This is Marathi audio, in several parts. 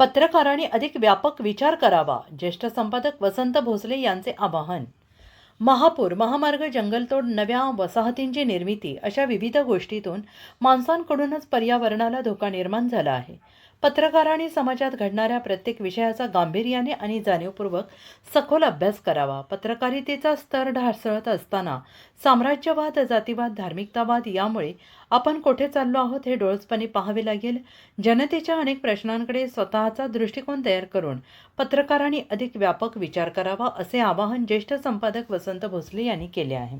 पत्रकारांनी अधिक व्यापक विचार करावा ज्येष्ठ संपादक वसंत भोसले यांचे आवाहन. महापूर महामार्ग जंगलतोड नव्या वसाहतींची निर्मिती अशा विविध गोष्टीतून माणसांकडूनच पर्यावरणाला धोका निर्माण झाला आहे. पत्रकारांनी समाजात घडणाऱ्या प्रत्येक विषयाचा गांभीर्याने आणि जाणीवपूर्वक सखोल अभ्यास करावा. पत्रकारितेचा स्तर ढासळत असताना साम्राज्यवाद जातीवाद धार्मिकतावाद यामुळे आपण कोठे चाललो आहोत हे डोळसपणे पाहावे लागेल. जनतेच्या अनेक प्रश्नांकडे स्वतःचा दृष्टिकोन तयार करून पत्रकारांनी अधिक व्यापक विचार करावा असे आवाहन ज्येष्ठ संपादक वसंत भोसले यांनी केले आहे.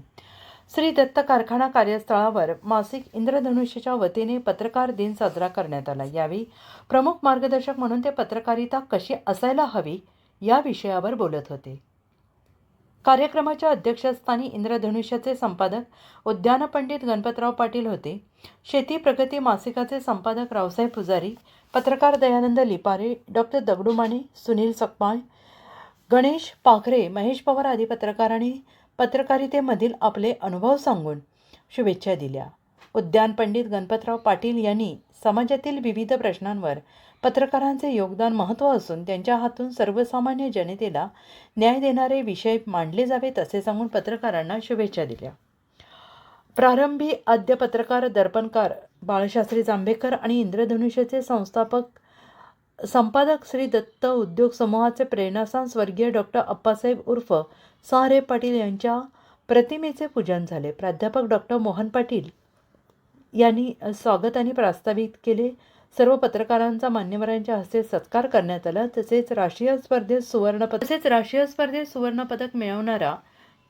श्री दत्त कारखाना कार्यस्थळावर मासिक इंद्रधनुष्यच्या वतीने पत्रकार दिन साजरा करण्यात आला. यावेळी प्रमुख मार्गदर्शक म्हणून ते पत्रकारिता कशी असायला हवी या विषयावर बोलत होते. कार्यक्रमाच्या अध्यक्षस्थानी इंद्रधनुष्याचे संपादक उद्यानपंडित गणपतराव पाटील होते. शेती प्रगती मासिकाचे संपादक रावसाहेब पुजारी पत्रकार दयानंद लिपारे डॉक्टर दगडूमाने सुनील सकपाळ गणेश पाखरे महेश पवार आदी पत्रकारांनी पत्रकारितेमधील आपले अनुभव सांगून शुभेच्छा दिल्या. उद्यान पंडित गणपतराव पाटील यांनी समाजातील विविध प्रश्नांवर पत्रकारांचे योगदान महत्त्व असून त्यांच्या हातून सर्वसामान्य जनतेला न्याय देणारे विषय मांडले जावेत असे सांगून पत्रकारांना शुभेच्छा दिल्या. प्रारंभी आद्य पत्रकार दर्पणकार बाळशास्त्री जांभेकर आणि इंद्रधनुष्यचे संस्थापक संपादक श्री दत्त उद्योग समूहाचे प्रेरणास्थान स्वर्गीय डॉक्टर अप्पासाहेब उर्फ सारे पाटील यांच्या प्रतिमेचे पूजन झाले. प्राध्यापक डॉक्टर मोहन पाटील यांनी स्वागत आणि प्रास्ताविक केले. सर्व पत्रकारांचा मान्यवरांच्या हस्ते सत्कार करण्यात आला. तसेच राष्ट्रीय स्पर्धेत सुवर्ण तसेच राष्ट्रीय स्पर्धेत सुवर्णपदक मिळवणारा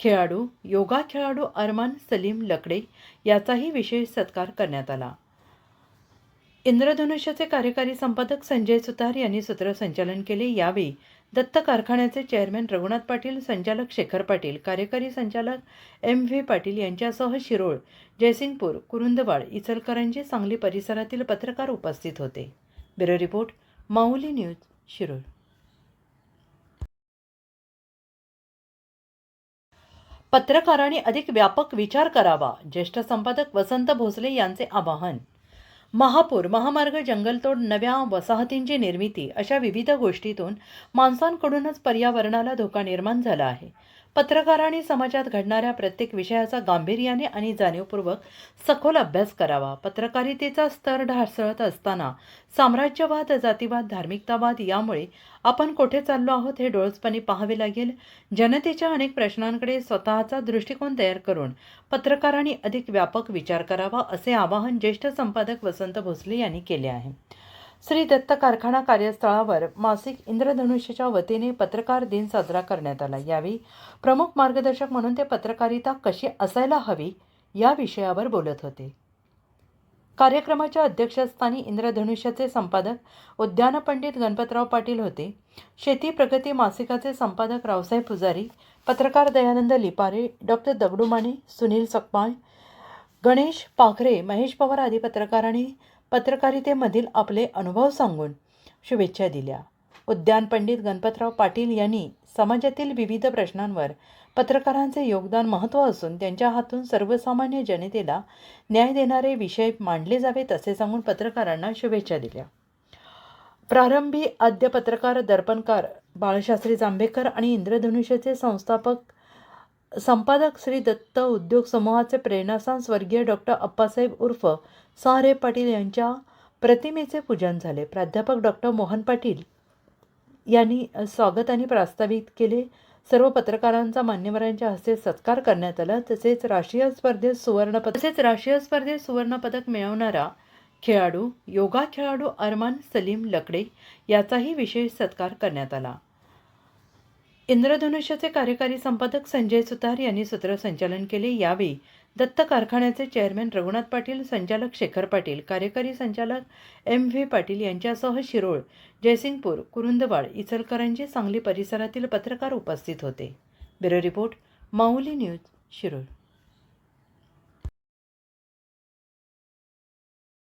खेळाडू योगा खेळाडू अरमान सलीम लकडे याचाही विशेष सत्कार करण्यात आला. इंद्रधनुष्याचे कार्यकारी संपादक संजय सुतार यांनी सूत्रसंचालन केले. यावेळी दत्त कारखान्याचे चेअरमॅन रघुनाथ पाटील संचालक शेखर पाटील कार्यकारी संचालक एम व्ही पाटील यांच्यासह शिरोळ जयसिंगपूर कुरुंदवाड इचलकरंजी सांगली परिसरातील पत्रकार उपस्थित होते. Bureau report Mauli news Shirol. पत्रकारांनी अधिक व्यापक विचार करावा. ज्येष्ठ संपादक वसंत भोसले यांचे आवाहन महापूर महामार्ग जंगलतोड नव्या वसाहतींची निर्मिती अशा विविध गोष्टीतून माणसांकडूनच पर्यावरणाला धोका निर्माण झाला आहे. पत्रकारांनी समाजात घडणाऱ्या प्रत्येक विषयाचा गांभीर्याने आणि जाणीवपूर्वक सखोल अभ्यास करावा. पत्रकारितेचा स्तर ढासळत असताना साम्राज्यवाद जातीवाद धार्मिकतावाद यामुळे आपण कोठे चाललो आहोत हे डोळसपणे पाहावे लागेल. जनतेच्या अनेक प्रश्नांकडे स्वतःचा दृष्टिकोन तयार करून पत्रकारांनी अधिक व्यापक विचार करावा असे आवाहन ज्येष्ठ संपादक वसंत भोसले यांनी केले आहे. श्री दत्त कारखाना कार्यस्थळावर मासिक इंद्रधनुष्यच्या वतीने पत्रकार दिन साजरा करण्यात आला. यावेळी प्रमुख मार्गदर्शक म्हणून ते पत्रकारिता कशी असायला हवी या विषयावर बोलत होते. कार्यक्रमाच्या अध्यक्षस्थानी इंद्रधनुष्याचे संपादक उद्यान पंडित गणपतराव पाटील होते. शेती प्रगती मासिकाचे संपादक रावसाहेब पुजारी पत्रकार दयानंद लिपारे डॉक्टर दगडूमाने सुनील सकपाळ गणेश पाखरे महेश पवार आदी पत्रकारांनी पत्रकारितेमधील आपले अनुभव सांगून शुभेच्छा दिल्या. उद्यान पंडित गणपतराव पाटील यांनी समाजातील विविध प्रश्नांवर पत्रकारांचे योगदान महत्त्व असून त्यांच्या हातून सर्वसामान्य जनतेला न्याय देणारे विषय मांडले जावेत असे सांगून पत्रकारांना शुभेच्छा दिल्या. प्रारंभी आद्य पत्रकार दर्पणकार बाळशास्त्री जांभेकर आणि इंद्रधनुष्यचे संस्थापक संपादक श्री दत्त उद्योग समूहाचे प्रेरणास्थान स्वर्गीय डॉक्टर अप्पासाहेब उर्फ सारे पाटील यांच्या प्रतिमेचे पूजन झाले. प्राध्यापक डॉक्टर मोहन पाटील यांनी स्वागत आणि प्रास्ताविक केले. सर्व पत्रकारांचा मान्यवरांच्या हस्ते सत्कार करण्यात आला. तसेच राष्ट्रीय स्पर्धेत सुवर्णपद तसेच राष्ट्रीय स्पर्धेत सुवर्णपदक मिळवणारा खेळाडू योगा खेळाडू अरमान सलीम लकडे याचाही विशेष सत्कार करण्यात आला. इंद्रधनुष्याचे कार्यकारी संपादक संजय सुतार यांनी सूत्रसंचालन केले. यावेळी दत्त कारखान्याचे चेअरमॅन रघुनाथ पाटील संचालक शेखर पाटील कार्यकारी संचालक एम व्ही पाटील यांच्यासह शिरोळ जयसिंगपूर कुरुंदवाड इचलकरंजी सांगली परिसरातील पत्रकार उपस्थित होते. Bureau report Mauli news Shirol.